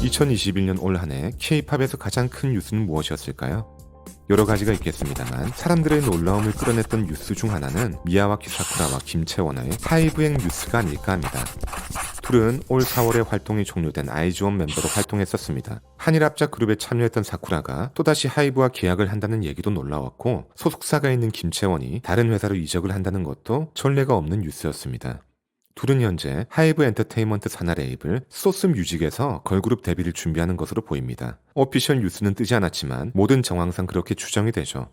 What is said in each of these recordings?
2021년 올 한해 K-팝에서 가장 큰 뉴스는 무엇이었을까요? 여러 가지가 있겠습니다만 사람들의 놀라움을 끌어냈던 뉴스 중 하나는 미야와 키 사쿠라와 김채원의 하이브행 뉴스가 아닐까 합니다. 둘은 올 4월에 활동이 종료된 아이즈원 멤버로 활동했었습니다. 한일합작 그룹에 참여했던 사쿠라가 또다시 하이브와 계약을 한다는 얘기도 놀라웠고 소속사가 있는 김채원이 다른 회사로 이적을 한다는 것도 전례가 없는 뉴스였습니다. 둘은 현재 하이브 엔터테인먼트 산하 레이블 소스 뮤직에서 걸그룹 데뷔를 준비하는 것으로 보입니다. 오피셜 뉴스는 뜨지 않았지만 모든 정황상 그렇게 추정이 되죠.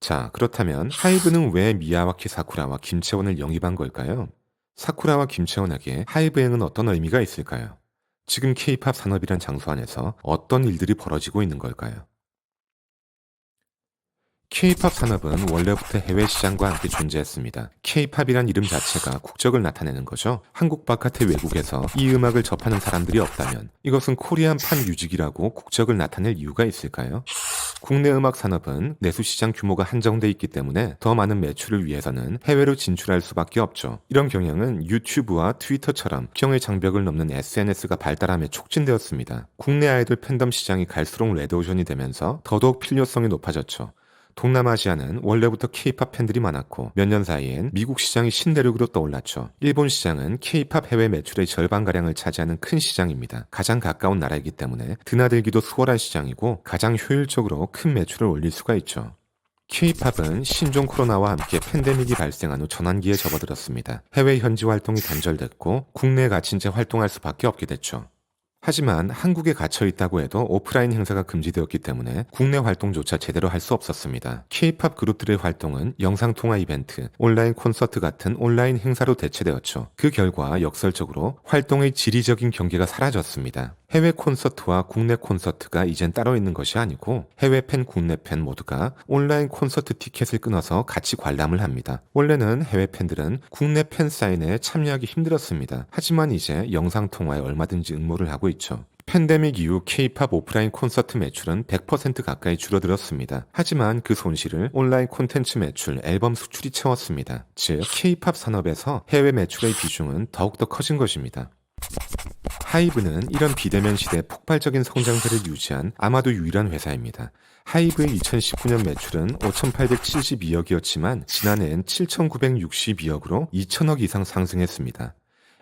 자, 그렇다면 하이브는 왜 미야와키 사쿠라와 김채원을 영입한 걸까요? 사쿠라와 김채원에게 하이브행은 어떤 의미가 있을까요? 지금 케이팝 산업이란 장소 안에서 어떤 일들이 벌어지고 있는 걸까요? K-팝 산업은 원래부터 해외 시장과 함께 존재했습니다. K-팝이란 이름 자체가 국적을 나타내는 거죠. 한국 바깥의 외국에서 이 음악을 접하는 사람들이 없다면 이것은 코리안 판 뮤직이라고 국적을 나타낼 이유가 있을까요? 국내 음악 산업은 내수 시장 규모가 한정돼 있기 때문에 더 많은 매출을 위해서는 해외로 진출할 수밖에 없죠. 이런 경향은 유튜브와 트위터처럼 경의 장벽을 넘는 SNS가 발달함에 촉진되었습니다. 국내 아이돌 팬덤 시장이 갈수록 레드오션이 되면서 더더욱 필요성이 높아졌죠. 동남아시아는 원래부터 케이팝 팬들이 많았고 몇 년 사이엔 미국 시장이 신대륙으로 떠올랐죠. 일본 시장은 케이팝 해외 매출의 절반가량을 차지하는 큰 시장입니다. 가장 가까운 나라이기 때문에 드나들기도 수월한 시장이고 가장 효율적으로 큰 매출을 올릴 수가 있죠. K-팝은 신종 코로나와 함께 팬데믹이 발생한 후 전환기에 접어들었습니다. 해외 현지 활동이 단절됐고 국내에 갇힌 채 활동할 수밖에 없게 됐죠. 하지만 한국에 갇혀 있다고 해도 오프라인 행사가 금지되었기 때문에 국내 활동조차 제대로 할 수 없었습니다. K-팝 그룹들의 활동은 영상통화 이벤트, 온라인 콘서트 같은 온라인 행사로 대체되었죠. 그 결과 역설적으로 활동의 지리적인 경계가 사라졌습니다. 해외 콘서트와 국내 콘서트가 이젠 따로 있는 것이 아니고 해외 팬, 국내 팬 모두가 온라인 콘서트 티켓을 끊어서 같이 관람을 합니다. 원래는 해외 팬들은 국내 팬 사인회에 참여하기 힘들었습니다. 하지만 이제 영상 통화에 얼마든지 응모를 하고 있죠. 팬데믹 이후 K-팝 오프라인 콘서트 매출은 100% 가까이 줄어들었습니다. 하지만 그 손실을 온라인 콘텐츠 매출, 앨범 수출이 채웠습니다. 즉, K-팝 산업에서 해외 매출의 비중은 더욱더 커진 것입니다. 하이브는 이런 비대면 시대 폭발적인 성장세를 유지한 아마도 유일한 회사입니다. 하이브의 2019년 매출은 5,872억이었지만 지난해엔 7,962억으로 2천억 이상 상승했습니다.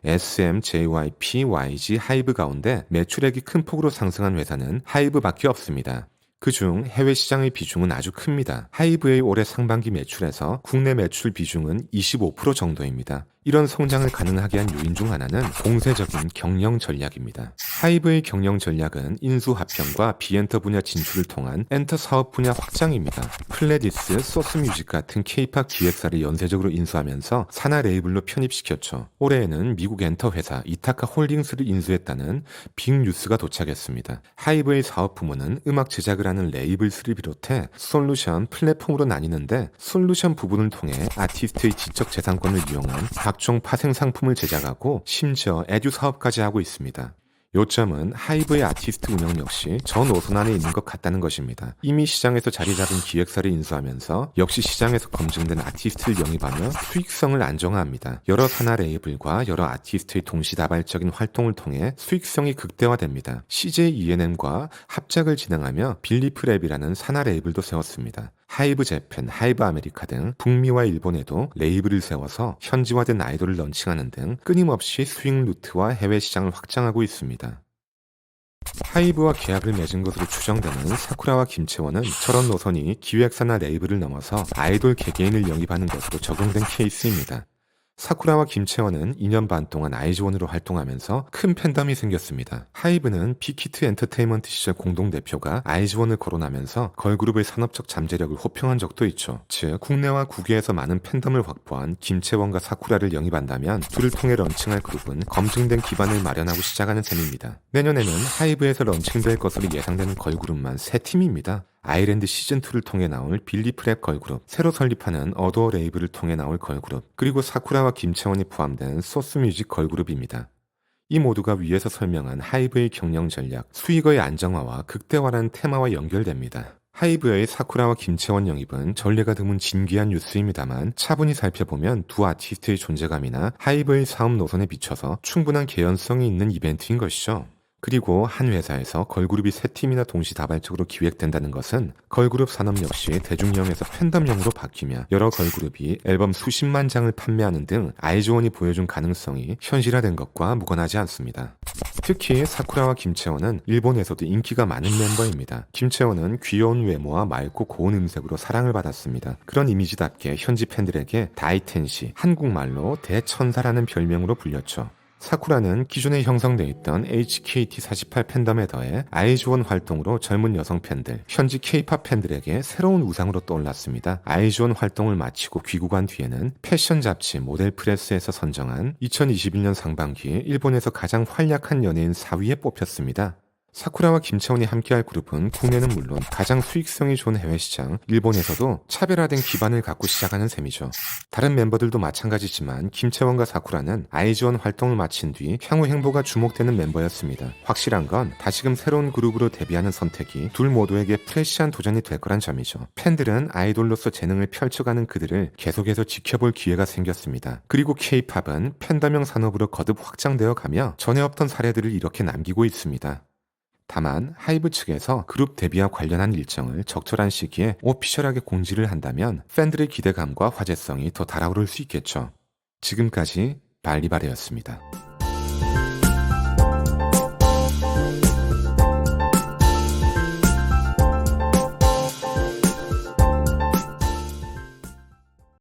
SM, JYP, YG, 하이브 가운데 매출액이 큰 폭으로 상승한 회사는 하이브밖에 없습니다. 그중 해외 시장의 비중은 아주 큽니다. 하이브의 올해 상반기 매출에서 국내 매출 비중은 25% 정도입니다. 이런 성장을 가능하게 한 요인 중 하나는 공세적인 경영 전략입니다. 하이브의 경영 전략은 인수 합병과 비엔터 분야 진출을 통한 엔터 사업 분야 확장입니다. 플레디스, 소스뮤직 같은 케이팝 기획사를 연쇄적으로 인수하면서 산하 레이블로 편입시켰죠. 올해에는 미국 엔터 회사 이타카 홀딩스를 인수했다는 빅 뉴스가 도착했습니다. 하이브의 사업 부문은 음악 제작을 하는 레이블스를 비롯해 솔루션, 플랫폼으로 나뉘는데 솔루션 부분을 통해 아티스트의 지적 재산권을 이용한 각종 파생 상품을 제작하고 심지어 에듀 사업까지 하고 있습니다. 요점은 하이브의 아티스트 운영 역시 전 노선 안에 있는 것 같다는 것입니다. 이미 시장에서 자리 잡은 기획사를 인수하면서 역시 시장에서 검증된 아티스트를 영입하며 수익성을 안정화합니다. 여러 산하 레이블과 여러 아티스트의 동시다발적인 활동을 통해 수익성이 극대화됩니다. CJ ENM과 합작을 진행하며 빌리프랩이라는 산하 레이블도 세웠습니다. 하이브 재팬, 하이브 아메리카 등 북미와 일본에도 레이블을 세워서 현지화된 아이돌을 런칭하는 등 끊임없이 수익 루트와 해외 시장을 확장하고 있습니다. 하이브와 계약을 맺은 것으로 추정되는 사쿠라와 김채원은 저런 노선이 기획사나 레이블을 넘어서 아이돌 개개인을 영입하는 것으로 적용된 케이스입니다. 사쿠라와 김채원은 2년 반 동안 아이즈원으로 활동하면서 큰 팬덤이 생겼습니다. 하이브는 빅히트 엔터테인먼트 시절 공동대표가 아이즈원을 거론하면서 걸그룹의 산업적 잠재력을 호평한 적도 있죠. 즉, 국내와 국외에서 많은 팬덤을 확보한 김채원과 사쿠라를 영입한다면 둘을 통해 런칭할 그룹은 검증된 기반을 마련하고 시작하는 셈입니다. 내년에는 하이브에서 런칭될 것으로 예상되는 걸그룹만 3팀입니다. 아이랜드 시즌2를 통해 나올 빌리프랩 걸그룹, 새로 설립하는 어도어 레이블을 통해 나올 걸그룹, 그리고 사쿠라와 김채원이 포함된 소스뮤직 걸그룹입니다. 이 모두가 위에서 설명한 하이브의 경영 전략, 수익의 안정화와 극대화라는 테마와 연결됩니다. 하이브의 사쿠라와 김채원 영입은 전례가 드문 진귀한 뉴스입니다만 차분히 살펴보면 두 아티스트의 존재감이나 하이브의 사업 노선에 비춰서 충분한 개연성이 있는 이벤트인 것이죠. 그리고 한 회사에서 걸그룹이 세 팀이나 동시다발적으로 기획된다는 것은 걸그룹 산업 역시 대중형에서 팬덤형으로 바뀌며 여러 걸그룹이 앨범 수십만 장을 판매하는 등 아이즈원이 보여준 가능성이 현실화된 것과 무관하지 않습니다. 특히 사쿠라와 김채원은 일본에서도 인기가 많은 멤버입니다. 김채원은 귀여운 외모와 맑고 고운 음색으로 사랑을 받았습니다. 그런 이미지답게 현지 팬들에게 다이텐시, 한국말로 대천사라는 별명으로 불렸죠. 사쿠라는 기존에 형성돼 있던 HKT48 팬덤에 더해 아이즈원 활동으로 젊은 여성 팬들, 현지 K-팝 팬들에게 새로운 우상으로 떠올랐습니다. 아이즈원 활동을 마치고 귀국한 뒤에는 패션 잡지 모델 프레스에서 선정한 2021년 상반기 일본에서 가장 활약한 연예인 4위에 뽑혔습니다. 사쿠라와 김채원이 함께할 그룹은 국내는 물론 가장 수익성이 좋은 해외 시장, 일본에서도 차별화된 기반을 갖고 시작하는 셈이죠. 다른 멤버들도 마찬가지지만 김채원과 사쿠라는 아이즈원 활동을 마친 뒤 향후 행보가 주목되는 멤버였습니다. 확실한 건 다시금 새로운 그룹으로 데뷔하는 선택이 둘 모두에게 프레시한 도전이 될 거란 점이죠. 팬들은 아이돌로서 재능을 펼쳐가는 그들을 계속해서 지켜볼 기회가 생겼습니다. 그리고 K-팝은 팬덤형 산업으로 거듭 확장되어 가며 전에 없던 사례들을 이렇게 남기고 있습니다. 다만 하이브 측에서 그룹 데뷔와 관련한 일정을 적절한 시기에 오피셜하게 공지를 한다면 팬들의 기대감과 화제성이 더 달아오를 수 있겠죠. 지금까지 발리바레였습니다.